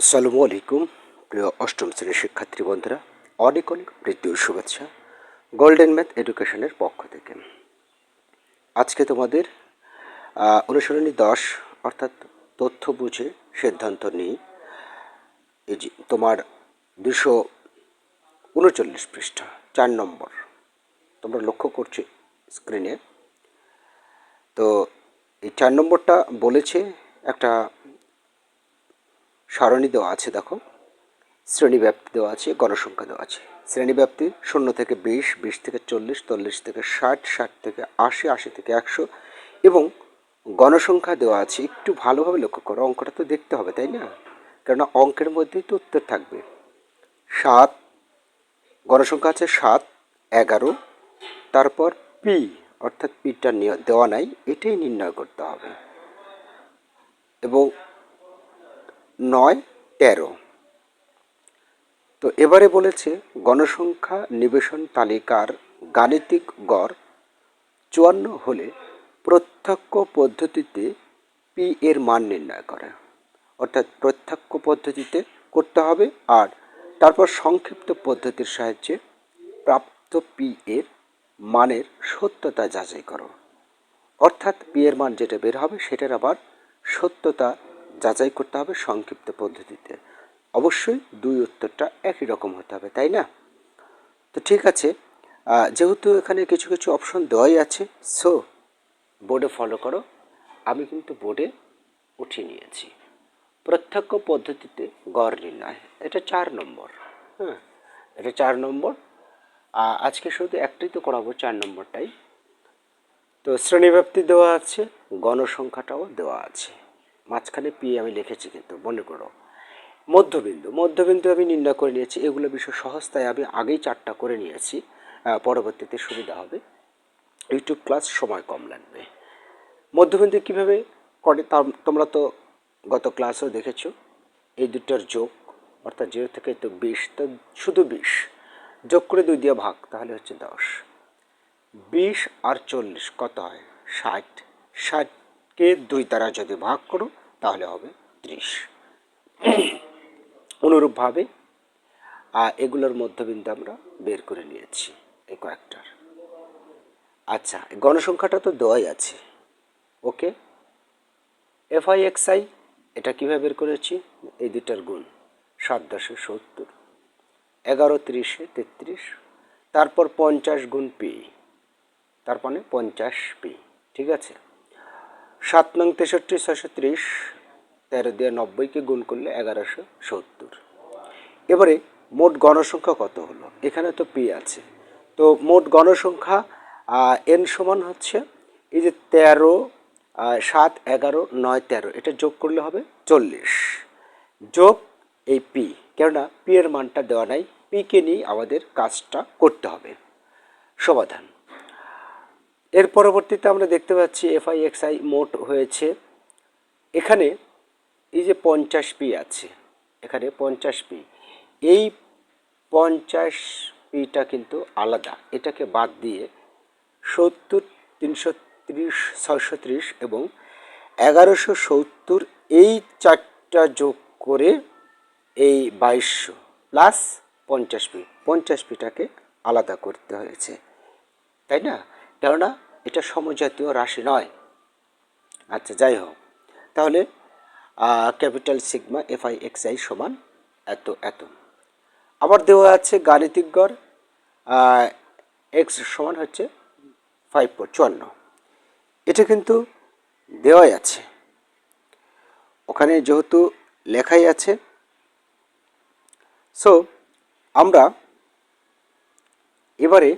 আসসালামু আলাইকুম, প্রিয় অষ্টম শ্রেণির শিক্ষার্থী বন্ধুরা। অনেক অনেক প্রীতি শুভেচ্ছা গোল্ডেন ম্যাথ এডুকেশনের পক্ষ থেকে। আজকে তোমাদের অনুসরণী দশ, অর্থাৎ তথ্য বুঝে সিদ্ধান্ত নিই। এই যে তোমার দুশো উনচল্লিশ পৃষ্ঠা, চার নম্বর। তোমরা লক্ষ্য করছ স্ক্রিনে তো এই চার নম্বরটা বলেছে একটা সারণী দেওয়া আছে, দেখো। শ্রেণীব্যাপ্তি দেওয়া আছে, গণসংখ্যা দেওয়া আছে। শ্রেণীব্যাপ্তি শূন্য থেকে বিশ বিশ থেকে চল্লিশ চল্লিশ থেকে ষাট ষাট থেকে আশি আশি থেকে একশো এবং গণসংখ্যা দেওয়া আছে, একটু ভালোভাবে লক্ষ্য করো, অঙ্কটা তো দেখতে হবে, তাই না? কেননা অঙ্কের মধ্যেই তো উত্তর থাকবে। সাত, গণসংখ্যা আছে সাত, এগারো, তারপর পি অর্থাৎ পিটা দেওয়া নাই, এটাই নির্ণয় করতে হবে। এবং নয়, তেরো। তো এবারে বলেছে গণসংখ্যা নিবেশন তালিকার গাণিতিক গড় চুয়ান্ন হলে প্রত্যক্ষ পদ্ধতিতে পি এর মান নির্ণয় করা। অর্থাৎ প্রত্যক্ষ পদ্ধতিতে করতে হবে আর তারপর সংক্ষিপ্ত পদ্ধতির সাহায্যে প্রাপ্ত পি এর মানের সত্যতা যাচাই করো। অর্থাৎ পি এর মান যেটা বের হবে সেটার আবার সত্যতা যাচাই করতে হবে সংক্ষিপ্ত পদ্ধতিতে। অবশ্যই দুই উত্তরটা একই রকম হতে হবে, তাই না? তো ঠিক আছে যেহেতু এখানে কিছু কিছু অপশন দেওয়াই আছে সো বোর্ডে ফলো করো। আমি কিন্তু বোর্ডে উঠিয়ে নিয়েছি। প্রত্যক্ষ পদ্ধতিতে গড় নির্ণয়, এটা চার নম্বর হ্যাঁ এটা চার নম্বর। আজকে শুধু একটাই তো করাবো, চার নম্বরটাই। তো শ্রেণীব্যাপ্তি দেওয়া আছে, গণসংখ্যাটাও দেওয়া আছে। মাঝখানে পি আমি লিখেছি কিন্তু, মনে করো। মধ্যবিন্দু মধ্যবিন্দু আমি নির্ণয় করে নিয়েছি, এগুলো বিষয় সহজ, তাই আমি আগেই চারটা করে নিয়েছি পরবর্তীতে সুবিধা হবে। ইউটিউব ক্লাস সময় কম লাগবে। মধ্যবিন্দু কীভাবে করে তা তোমরা তো গত ক্লাসেও দেখেছ, এই দুটার যোগ, অর্থাৎ জিরো থেকে তো বিশ, তো শুধু বিশ, যোগ করে দুই দিয়ে ভাগ, তাহলে হচ্ছে দশ। বিশ আর চল্লিশ, কত হয়? ষাট। ষাট ষাটকে দুই দ্বারা যদি ভাগ করো, তাহলে হবে ত্রিশ। অনুরূপভাবে এগুলোর মধ্যবিন্দু আমরা বের করে নিয়েছি এই কয়েকটার। আচ্ছা গণসংখ্যাটা তো দেওয়াই আছে। Okay? F I X I, এটা কীভাবে বের করেছি? এই দুটার গুণ, সাত দশে সত্তর। এগারো তিরিশে তেত্রিশ। তারপর পঞ্চাশ গুণ পি। তার মানে পঞ্চাশ পি, ঠিক আছে? সাত নং তেষট্টি ছশো ত্রিশ, তেরো দিয়ে নব্বইকে গুণ করলে এগারোশো সত্তর। এবারে মোট গণসংখ্যা কত হলো? এখানে তো পি আছে। তো মোট গণসংখ্যা এন সমান হচ্ছে এই যে তেরো সাত, এগারো, নয়, তেরো। এটা যোগ করলে হবে চল্লিশ। যোগ এই পি কেননা পি এর মানটা দেওয়া নাই। পিকে নিয়ে আমাদের কাজটা করতে হবে। সমাধান। এর পরবর্তীতে আমরা দেখতে পাচ্ছি এফআই এক্সআই মোট হয়েছে। এখানে এই যে পঞ্চাশ পি আছে, এখানে পঞ্চাশ পি। এই পঞ্চাশ পিটা কিন্তু আলাদা। এটাকে বাদ দিয়ে সত্তর তিনশো ত্রিশ ছয়শো ত্রিশ এবং এগারোশো সত্তর এই চারটা যোগ করে এই বাইশশো প্লাস পঞ্চাশ পি। পঞ্চাশ পিটাকে আলাদা করতে হয়েছে। তাই না? কেননা এটা সমজাতীয় রাশি নয়। আচ্ছা যাই হোক। তাহলে capital sigma F I X I সমান এত এত। আবার দেওয়া আছে গাণিতিক গড় এক্স সমান হচ্ছে ফাইভ চুয়ান্ন। এটা কিন্তু দেওয়াই আছে। ওখানে যেহেতু লেখাই আছে সো আমরা এবারে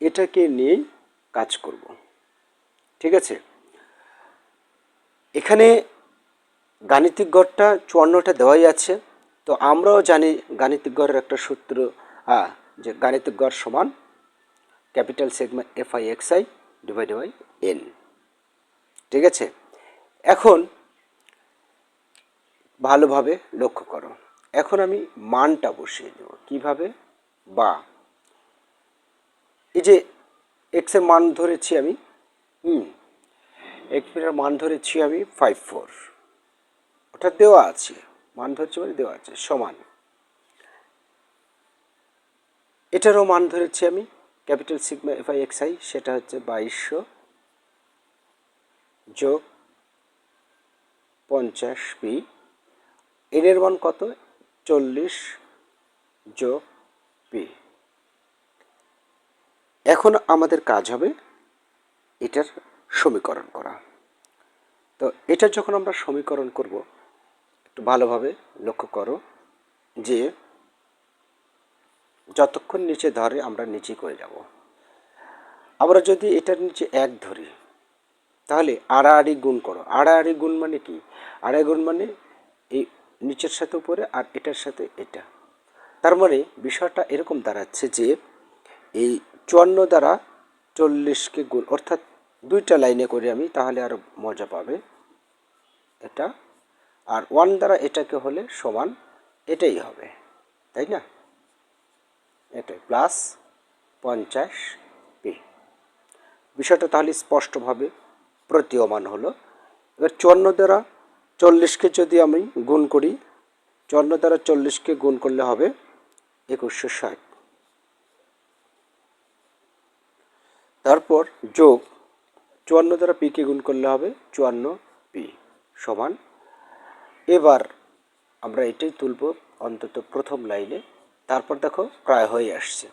এটাকে নিয়েই কাজ করব। ঠিক আছে? এখানে গাণিতিক গড়টা চুয়ান্নটা দেওয়াই আছে। তো আমরাও জানি গাণিতিক গড়ের একটা সূত্র যে গাণিতিক গড় সমান capital sigma F I X I divide by N. ঠিক আছে? এখন ভালোভাবে লক্ষ্য করো। এখন আমি মানটা বসিয়ে দেব। কীভাবে? বা, এই যে এক্সের মান ধরেছি আমি, হুম এক্সের মান ধরেছি আমি ফাইভ ফোর ওটা দেওয়া আছে, মান ধরছি মানে দেওয়া আছে, সমান। এটারও মান ধরেছি আমি, capital sigma F I X I সেটা হচ্ছে বাইশশো যোগ পঞ্চাশ পি এর মান কত? চল্লিশ যোগ পি এখন আমাদের কাজ হবে এটার সমীকরণ করা। তো এটা যখন আমরা সমীকরণ করব, একটু ভালোভাবে লক্ষ্য করো যে যতক্ষণ নিচে ধরে আমরা নিচে করে যাব। আমরা যদি এটার নিচে এক ধরি, তাহলে আড়াআড়ি গুণ করো। আড়াআড়ি গুণ মানে কি? আড়াই গুণ মানে এই নিচের সাথে উপরে আর এটার সাথে এটা। তার মানে বিষয়টা এরকম দাঁড়াচ্ছে যে এই চুয়ান্ন দ্বারা চল্লিশকে গুণ, অর্থাৎ দুইটা লাইনে করে আমি, তাহলে আরও মজা পাবে। এটা, আর ওয়ান দ্বারা এটাকে হলে সমান এটাই হবে, তাই না? এটাই, প্লাস পঞ্চাশ পি। বিষয়টা তাহলে স্পষ্টভাবে প্রতীয়মান হলো। এবার চুয়ান্ন দ্বারা চল্লিশকে যদি আমি গুণ করি, চুয়ান্ন দ্বারা চল্লিশকে গুণ করলে হবে একুশশো ষাট। তারপর যোগ চুয়ান্ন দ্বারা পিকে গুণ করলে হবে চুয়ান্ন পি সমান। এবার আমরা এটাই তুলব অন্তত প্রথম লাইনে। তারপর দেখো প্রায় হয়ে আসছে।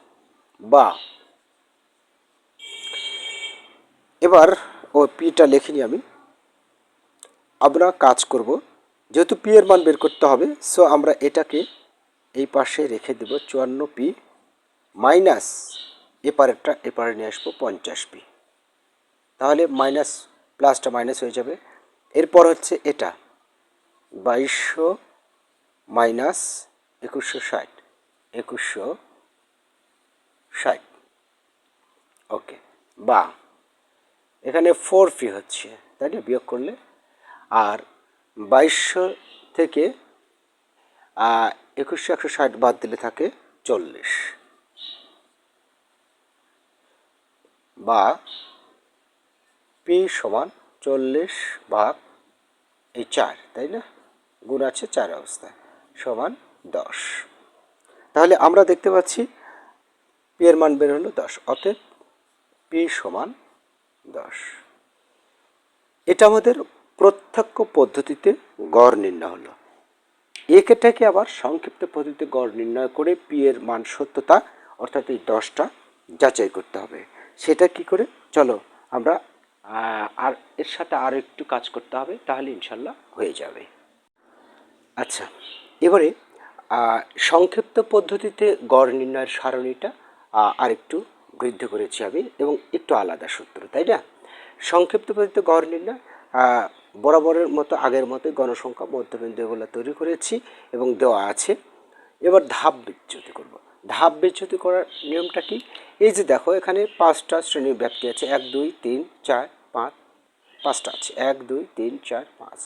বা। এবার ও পিটা লিখিনি আমি। আমরা কাজ করব। যেহেতু পি এর মান বের করতে হবে সো আমরা এটাকে এই পাশে রেখে দেব চুয়ান্ন পি মাইনাস এপারেরটা এপারে নিয়ে আসব পঞ্চাশ পি। তাহলে মাইনাস প্লাসটা মাইনাস হয়ে যাবে। এরপর হচ্ছে এটা, বাইশশো মাইনাস একুশশো ষাট একুশশো ষাট। ওকে বা, এখানে ফোর পি হচ্ছে, তাই না? বিয়োগ করলে। আর বাইশশো থেকে একুশশো একশো ষাট বাদ দিলে থাকে চল্লিশ। বা পি সমান চল্লিশ ভাগ এই চার, তাই না? গুণ আছে চার অবস্থায় সমান দশ। তাহলে আমরা দেখতে পাচ্ছি পি এর মান বের হলো দশ, অতএব পি সমান দশ। এটা আমাদের প্রত্যক্ষ পদ্ধতিতে গড় নির্ণয় হলো। একেটাকে আবার সংক্ষিপ্ত পদ্ধতিতে গড় নির্ণয় করে পি এর মান সত্যতা, অর্থাৎ এই দশটা যাচাই করতে হবে। সেটা কি করে? চলো আমরা আর এর সাথে আরও একটু কাজ করতে হবে, তাহলে ইনশাল্লাহ হয়ে যাবে। আচ্ছা এবারে সংক্ষিপ্ত পদ্ধতিতে গড় নির্ণয়ের সারণীটা আরেকটু বৃদ্ধি করেছি আমি, এবং একটু আলাদা সূত্র, তাই না? সংক্ষিপ্ত পদ্ধতিতে গড় নির্ণয় বরাবরের মতো, আগের মতো গণসংখ্যা, মধ্যবিন্দু এগুলো তৈরি করেছি এবং দেওয়া আছে। এবার ধাপ বিচ্যুতি করব। ধাপ বিচ্যুতি করার নিয়মটা কি? এই যে দেখো, এখানে পাঁচটা শ্রেণির ব্যক্তি আছে। এক, দুই, তিন, চার, পাঁচ, পাঁচটা আছে। এক, দুই, তিন, চার, পাঁচ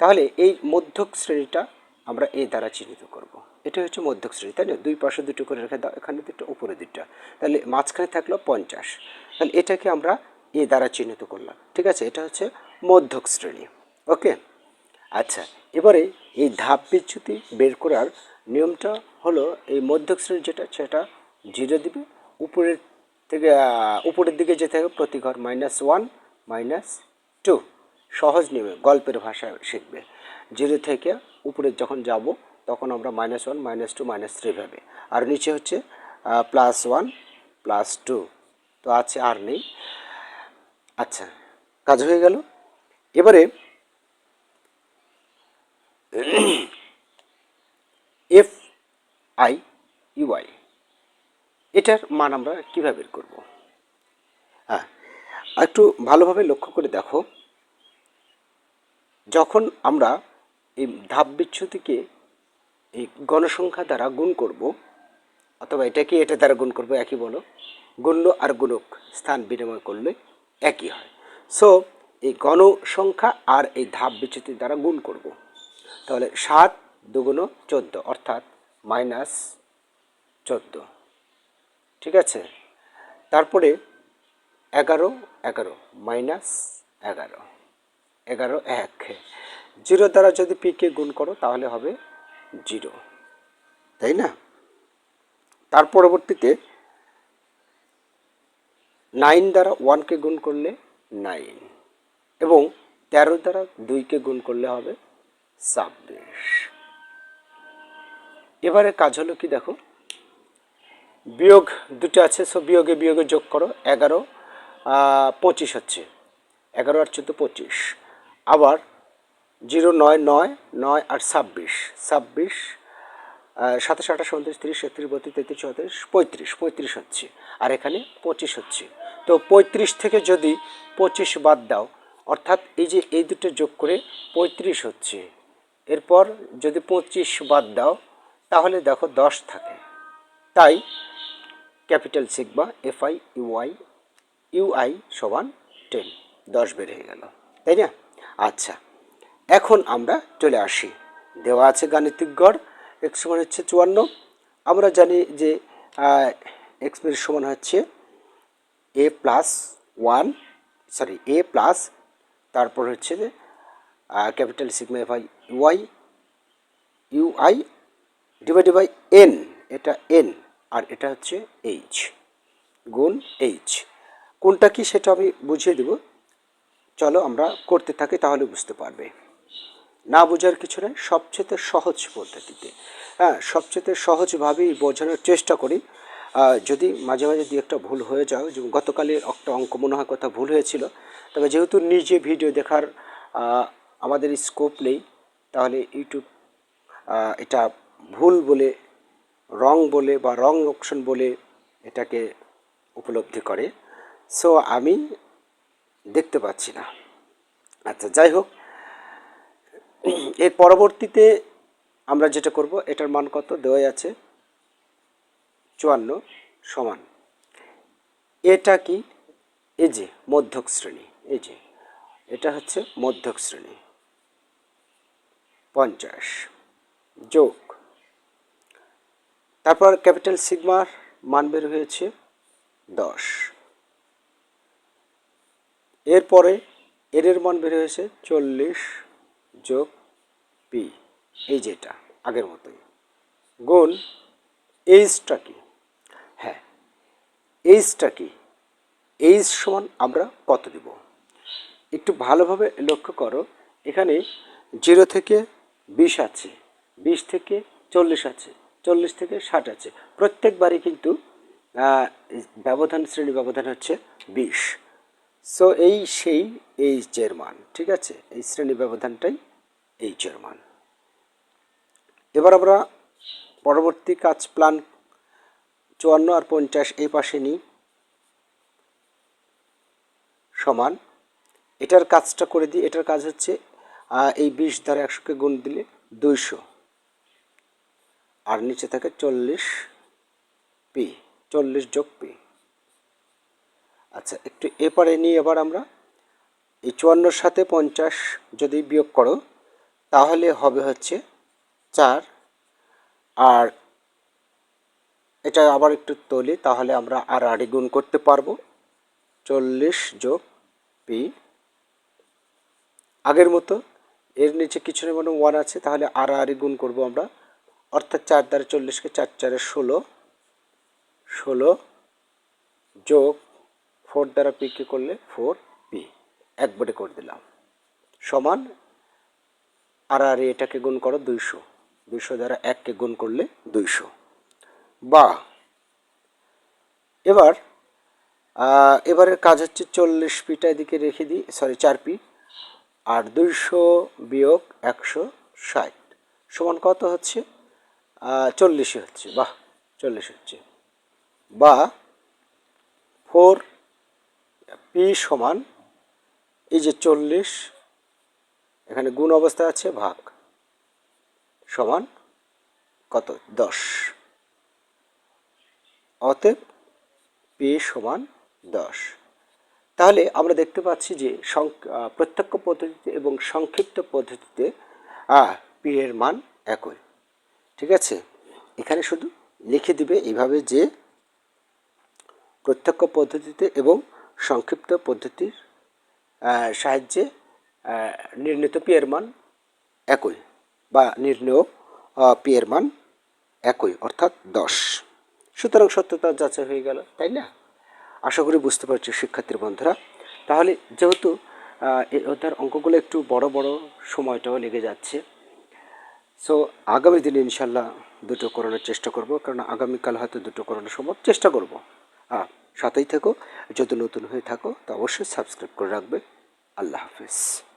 তাহলে এই মধ্যক শ্রেণীটা আমরা এ দ্বারা চিহ্নিত করব। এটা হচ্ছে মধ্যক শ্রেণি, তাই না? দুই পাশে দুটো করে রেখে দাও, এখানে দুটো, উপরে দুটা তাহলে মাঝখানে থাকল পঞ্চাশ। তাহলে এটাকে আমরা এ দ্বারা চিহ্নিত করলাম। ঠিক আছে? এটা হচ্ছে মধ্যক শ্রেণি। ওকে? আচ্ছা এবারে এই ধাপ বিচ্যুতি বের করার নিয়মটা হলো, এই মধ্যক শ্রেণি যেটা, সেটা জিরো দিবে উপরের থেকে উপরের দিকে যেতে হবে প্রতি ঘর মাইনাস ওয়ান মাইনাস টু সহজ নিয়মে গল্পের ভাষা শিখবে। জিরো থেকে উপরে যখন যাব, তখন আমরা minus one minus two minus three ভাবে। আর নিচে হচ্ছে প্লাস ওয়ান প্লাস টু তো আছে আর নেই। আচ্ছা কাজ হয়ে গেল। এবারে এফ আই ইউআই এটার মান আমরা কীভাবে বের করব? হ্যাঁ একটু ভালোভাবে লক্ষ্য করে দেখো। যখন আমরা এই ধাপ বিচ্ছুতিকে এই গণসংখ্যা দ্বারা গুণ করব, অথবা এটাকে এটা দ্বারা গুণ করব, একই বলো, গণ্য আর গুণক স্থান বিনিময় করলে একই হয়। সো এই গণসংখ্যা আর এই ধাপ বিচ্যুতি দ্বারা গুণ করব। তাহলে সাত দুগুণ চোদ্দ, অর্থাৎ মাইনাস চোদ্দ। ঠিক আছে? তারপরে এগারো এগারো, মাইনাস এগারো এগারো, এক। জিরো দ্বারা যদি পিকে গুণ করো, তাহলে হবে জিরো। তাই না? তার পরবর্তীতে নাইন দ্বারা ওয়ানকে গুণ করলে নাইন এবং তেরো দ্বারা দুইকে গুণ করলে হবে ছাব্বিশ। এবারে কাজ হলো কি দেখো? বিয়োগ দুটো আছে সো বিয়োগে বিয়োগে যোগ করো, এগারো পঁচিশ হচ্ছে। এগারো আর চোদ্দ, পঁচিশ। আবার জিরো, নয় নয় নয় আর ছাব্বিশ। ছাব্বিশ সাতাশ, আঠাশ, উনত্রিশ, তিরিশ, একত্রিশ, বত্রিশ, তেত্রিশ, চৌত্রিশ, পঁয়ত্রিশ পঁয়ত্রিশ হচ্ছে। আর এখানে পঁচিশ হচ্ছে। তো পঁয়ত্রিশ থেকে যদি পঁচিশ বাদ দাও, অর্থাৎ এই যে এই দুটো যোগ করে পঁয়ত্রিশ হচ্ছে, এরপর যদি পঁচিশ বাদ দাও, তাহলে দেখো দশ থাকে। তাই capital sigma F I UI UI সমান টেন, দশ বের হয়ে গেল, তাই না? আচ্ছা এখন আমরা চলে আসি। দেওয়া আছে গাণিতিক গড় এক্স সমান হচ্ছে চুয়ান্ন। আমরা জানি যে এক্সের সমান হচ্ছে A plus one sorry A plus তারপর হচ্ছে যে capital sigma F I Y UI divided by N এটা এন আর এটা হচ্ছে এইচ গুণ এইচ কোনটা কি সেটা আমি বুঝিয়ে দেব? চলো আমরা করতে থাকি, তাহলে বুঝতে পারবে। না বোঝার কিছু নেই, সবচেয়ে সহজ পদ্ধতিতে। হ্যাঁ সবচেয়ে সহজভাবেই বোঝানোর চেষ্টা করি। যদি মাঝে মাঝে দু একটা ভুল হয়ে যাও যেমন গতকালের একটা অঙ্ক মনে হয় কথা ভুল হয়েছিল, তবে যেহেতু নিজে ভিডিও দেখার আমাদের স্কোপ নেই, তাহলে ইউটিউব এটা ভুল বলে রং বলে বা রং অপশন বলে এটাকে উপলব্ধি করে। সো আমি দেখতে পাচ্ছি না। আচ্ছা যাই হোক। এর পরবর্তীতে আমরা যেটা করব, এটার মান কত? দেওয়াই আছে। চুয়ান্ন সমান। এটা কি? এই যে, মধ্যক শ্রেণি। এই যে, এটা হচ্ছে মধ্যক শ্রেণি। পঞ্চাশ। যোগ তারপর ক্যাপিটাল সিগমার মান বের হয়েছে দশ। এরপরে এর এর মান বের হয়েছে চল্লিশ যোগ পি এই যেটা আগের মতোই। গুণ এইচটা কি? হ্যাঁ এইচটা কি? এইচ সমান আমরা কত দিব? একটু ভালোভাবে লক্ষ্য করো, এখানে জিরো থেকে বিশ আছে, বিশ থেকে চল্লিশ আছে। চল্লিশ থেকে ষাট আছে। প্রত্যেকবারই কিন্তু ব্যবধান, শ্রেণি ব্যবধান হচ্ছে বিশ। সো এই সেই এইচের মান ঠিক আছে? এই শ্রেণি ব্যবধানটাই এইচের মান এবার আমরা পরবর্তী কাজ প্ল্যান চুয়ান্ন আর পঞ্চাশ এই পাশে নিই। সমান। এটার কাজটা করে দিই। এটার কাজ হচ্ছে এই বিশ দ্বারা একশোকে গুণ দিলে দুইশো। আর নিচে থাকে চল্লিশ পি চল্লিশ যোগ পি আচ্ছা একটু এপারে নিয়ে এবার আমরা। এই চুয়ান্নর সাথে পঞ্চাশ যদি বিয়োগ করো, তাহলে হবে হচ্ছে চার। আর এটা আবার একটু তোলি, তাহলে আমরা আর আড়ি গুণ করতে পারব। চল্লিশ যোগ পি আগের মতো, এর নিচে কিছু মানে ওয়ান আছে, তাহলে আর আড়ি গুণ করব আমরা। অর্থাৎ চার দ্বারা চল্লিশকে চার চারে ষোলো। ষোলো যোগ ফোর দ্বারা পিকে করলে ফোর পি। একবারে করে দিলাম। সমান আর আর এটাকে গুণ করো দুইশো। দুইশো দ্বারা এককে গুণ করলে দুইশো। বা, এবার এবারের কাজ হচ্ছে চল্লিশ পিটা এদিকে রেখে দিই সরি চার পি। আর দুইশো বিয়োগ একশো ষাট। সমান কত হচ্ছে? চল্লিশে হচ্ছে, বাহ চল্লিশ হচ্ছে। বা ফোর পি সমান এই যে চল্লিশ, এখানে গুণ অবস্থা আছে, ভাগ সমান কত? দশ। অতএব পি সমান দশ। তাহলে আমরা দেখতে পাচ্ছি যে প্রত্যক্ষ পদ্ধতিতে এবং সংক্ষিপ্ত পদ্ধতিতে পি এর মান একই। ঠিক আছে? এখানে শুধু লিখে দিবে এইভাবে যে প্রত্যক্ষ পদ্ধতিতে এবং সংক্ষিপ্ত পদ্ধতির সাহায্যে নির্ণীত পি এর মান একই বা নির্ণয় পি এর মান একই, অর্থাৎ দশ। সুতরাং সত্যতা যাচাই হয়ে গেল, তাই না? আশা করি বুঝতে পারছি শিক্ষার্থীর বন্ধুরা। তাহলে যেহেতু অধ্যায়ের অঙ্কগুলো একটু বড় বড় সময়টাও লেগে যাচ্ছে সো আগামী দিনে ইনশাল্লাহ দুটো করানোর চেষ্টা করব, কারণ আগামীকাল হয়তো দুটো করানো সম্ভব, চেষ্টা করব। আর সাথেই থেকো, যদি নতুন হয়ে থাকো, তো অবশ্যই সাবস্ক্রাইব করে রাখবে। আল্লাহ হাফেজ।